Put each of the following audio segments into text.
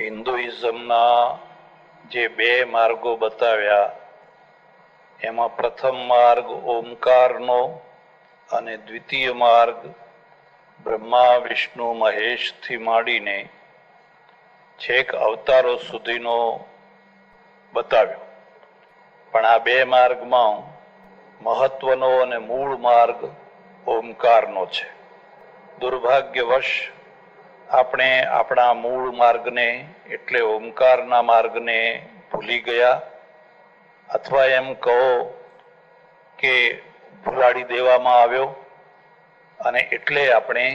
હિન્દુઇઝમના જે બે માર્ગો બતાવ્યા, એમાં પ્રથમ માર્ગ ઓમકારનો અને દ્વિતીય માર્ગ બ્રહ્મા, વિષ્ણુ, મહેશથી માંડીને છેક અવતારો સુધીનો બતાવ્યો. પણ આ બે માર્ગમાં મહત્વનો અને મૂળ માર્ગ ઓમકારનો છે. દુર્ભાગ્યવશ આપણે આપણા મૂળ માર્ગને એટલે ઓમકારના માર્ગને ભૂલી ગયા અથવા એમ કહો કે ભૂલાડી દેવામાં આવ્યો અને એટલે આપણે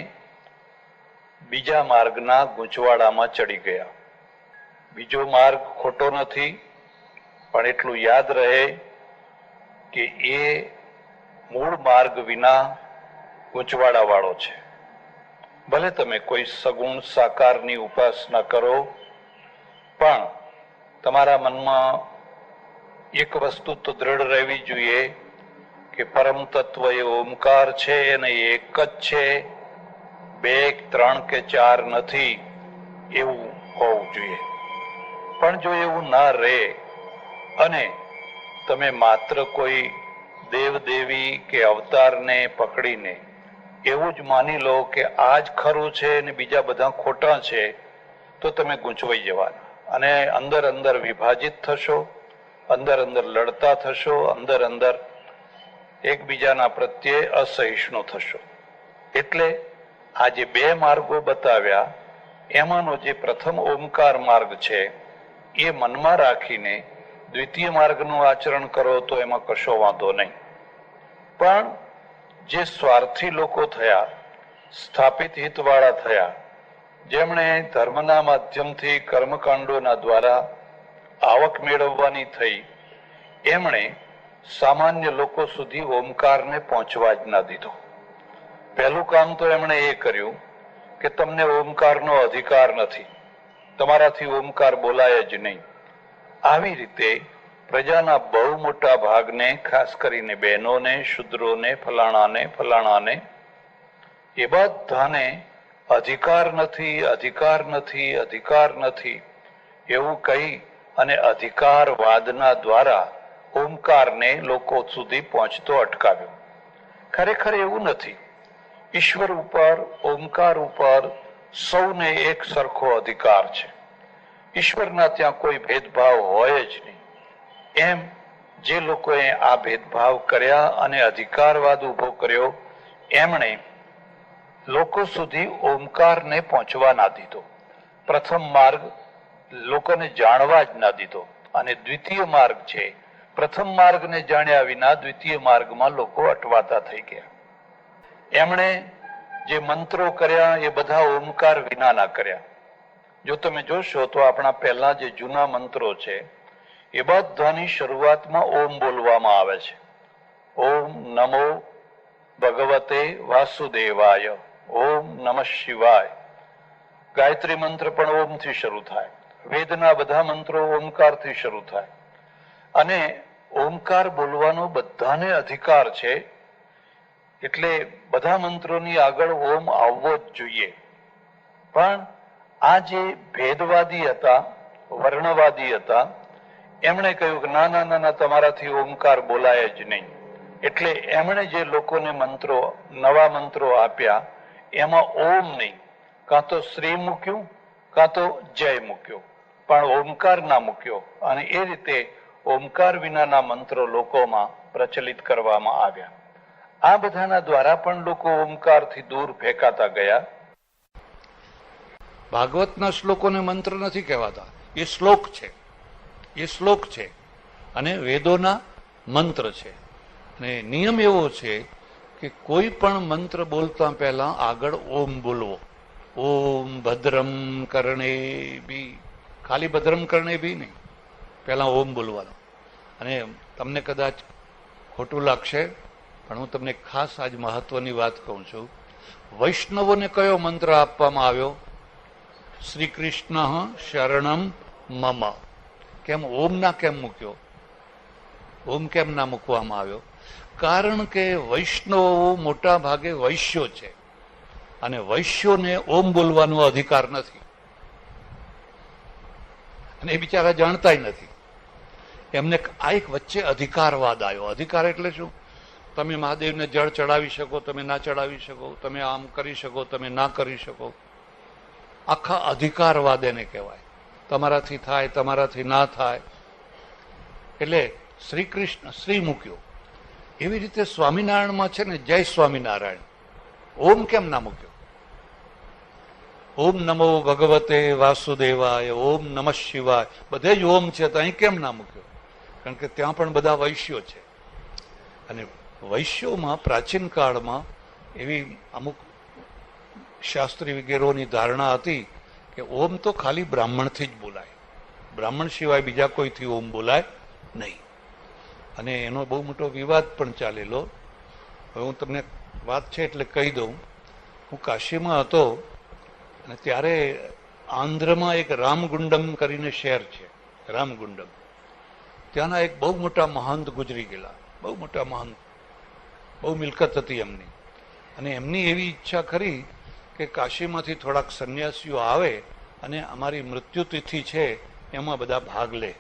બીજા માર્ગના ગૂંચવાડામાં ચડી ગયા. બીજો માર્ગ ખોટો નથી, પણ એટલું યાદ રહે કે એ મૂળ માર્ગ વિના ગૂંચવાડાવાળો છે. ભલે તમે કોઈ સગુણ સાકારની ઉપાસના કરો, પણ તમારા મનમાં એક વસ્તુ તો દ્રઢ રહેવી જોઈએ કે પરમ તત્વ એ ઓમકાર છે અને એક જ છે. બે ત્રણ કે ચાર નથી એવું હોવું જોઈએ. પણ જો એવું ના રહે અને તમે માત્ર કોઈ દેવ દેવી કે અવતારને પકડીને એવું જ માની લો કે આ જ ખરું છે અને બીજા બધા ખોટા છે, તો તમે ગૂંચવાઈ જવાના. અને અંદર અંદર વિભાજિત થશો, અંદર અંદર લડતા થશો, અંદર અંદર એકબીજાના પ્રત્યે અસહિષ્ણુ થશો. એટલે આ જે બે માર્ગો બતાવ્યા, એમાંનો જે પ્રથમ ઓમકાર માર્ગ છે, એ મનમાં રાખીને દ્વિતીય માર્ગનું આચરણ કરો તો એમાં કશો વાંધો નહીં. પણ જે સ્વાર્થી લોકો થયા, સ્થાપિત હિતવાળા થયા, જેમણે ધર્મના માધ્યમથી કર્મકાંડોના દ્વારા આવક મેળવવાની થઈ, એમણે સામાન્ય લોકો સુધી ઓમકારને પહોંચવા જ ના દીધો. પહેલું કામ તો એમણે એ કર્યું કે તમને ઓમકારનો અધિકાર નથી, તમારાથી ઓમકાર બોલાય જ નહીં. આવી રીતે પ્રજાના બહુ મોટા ભાગને, ખાસ કરીને બહેનોને, શુદ્રોને, ફલાણાને ફલાણાને, એ બધાને અધિકાર નથી અધિકાર નથી અધિકાર નથી એવું કહી અને અધિકારવાદના દ્વારા ઓમકારને લોકો સુધી પહોંચતો અટકાવ્યો. ખરેખર એવું નથી. ઈશ્વર ઉપર, ઓમકાર ઉપર સૌને એક સરખો અધિકાર છે. ઈશ્વરના ત્યાં કોઈ ભેદભાવ હોય જ નહીં. એમ જે લોકોએ આ ભેદભાવ કર્યા અને અધિકારવાદ ઊભો કર્યો, એમણે લોકો સુધી ઓમકારને પહોંચવા ના દીધો. પ્રથમ માર્ગ લોકોને જાણવા જ ના દીધો અને દ્વિતીય માર્ગ છે, પ્રથમ માર્ગને જાણ્યા વિના દ્વિતીય માર્ગમાં લોકો અટવાતા થઈ ગયા. એમણે જે મંત્રો કર્યા, એ બધા ઓમકાર વિનાના કર્યા. જો તમે જોશો તો આપણા પહેલા જે જૂના મંત્રો છે એ બધાની શરૂઆતમાં ઓમ બોલવામાં આવે છે. ઓમ નમો ભગવતે વાસુદેવાય, ઓમ નમ શિવાય. ગાયત્રી મંત્ર પણ ઓમથી શરૂ થાય. વેદના બધા મંત્રો ઓમકારથી શરૂ થાય. અને ઓમકાર બોલવાનો બધાને અધિકાર છે, એટલે બધા મંત્રોની આગળ ઓમ આવવો જ જોઈએ. પણ આ જે ભેદવાદી હતા, વર્ણવાદી હતા એમણે કહ્યું કે ના ના ના તમારાથી ઓમકાર બોલાય જ નહીં. એટલે એમણે જે લોકોને મંત્રો, નવા મંત્રો આપ્યા, એમાં ઓમ નહીં. કાં તો શ્રી મૂક્યું, કાં તો જય મૂક્યો. પણ ઓમકાર ના મૂક્યો. અને એ રીતે ઓમકાર વિનાના મંત્રો લોકોમાં પ્રચલિત કરવામાં આવ્યા. આ બધાના દ્વારા પણ લોકો ઓમકારથી દૂર ફેંકાતા ગયા. ભાગવતના શ્લોકોને મંત્ર નથી કહેવાતા. એ શ્લોક છે. એ શ્લોક છે. અને વેદોના મંત્ર છે. અને નિયમ એવો છે કે કોઈ પણ મંત્ર બોલતા પહેલા આગળ ઓમ બોલવો. ઓમ ભદ્રમ કરણે બી ખાલી ભદ્રમ કરણે બી નહીં. પહેલાં ઓમ બોલવાનું. અને તમને કદાચ ખોટું લાગશે, પણ હું તમને ખાસ આજ મહત્વની વાત કહું છું. વૈષ્ણવોને કયો મંત્ર આપવામાં આવ્યો? શ્રી કૃષ્ણ શરણમ મમ. કેમ ઓમ ના કેમ મૂક્યો? ઓમ કેમ ના મૂકવામાં આવ્યો? કારણ કે વૈષ્ણવો મોટા ભાગે વૈશ્યો છે. અને વૈશ્યોને ઓમ બોલવાનો અધિકાર નથી. અને એ બિચારા જાણતાય નથી. એમને આ એક વચ્ચે અધિકારવાદ આવ્યો. અધિકાર એટલે શું? તમે મહાદેવને જળ ચડાવી શકો, તમે ના ચડાવી શકો, તમે આમ કરી શકો, તમે ના કરી શકો. આખા અધિકારવાદ એને કહેવાય. તમારાથી થાય, તમારાથી ના થાય. એટલે શ્રી કૃષ્ણ શ્રી મૂક્યો એવી રીતે સ્વામિનારાયણમાં છે ને જય સ્વામિનારાયણ. ઓમ કેમ ના મૂક્યો? ઓમ નમો ભગવતે વાસુદેવાય, ઓમ નમઃ શિવાય. બધે જ ઓમ છે, તો અહીં કેમ ના મૂક્યો? કારણ કે ત્યાં પણ બધા વૈશ્યો છે. અને વૈશ્યોમાં પ્રાચીન કાળમાં એવી અમુક શાસ્ત્રી વગેરેની ધારણા હતી કે ઓમ તો ખાલી બ્રાહ્મણથી જ બોલાય. બ્રાહ્મણ સિવાય બીજા કોઈથી ઓમ બોલાય નહીં. અને એનો બહુ મોટો વિવાદ પણ ચાલેલો. હવે હું તમને વાત છે એટલે કહી દઉં. હું કાશીમાં હતો અને ત્યારે આંધ્રમાં એક રામગુંડમ કરીને શહેર છે, રામગુંડમ. ત્યાંના એક બહુ મોટા મહંત ગુજરી ગયેલા. બહુ મોટા મહંત. બહુ મિલકત હતી એમની. અને એમની એવી ઈચ્છા ખરી કે કાશીમાંથી થોડાક સંન્યાસીઓ આવે અને અમારી મૃત્યુતિથિ છે એમાં બધા ભાગ લે.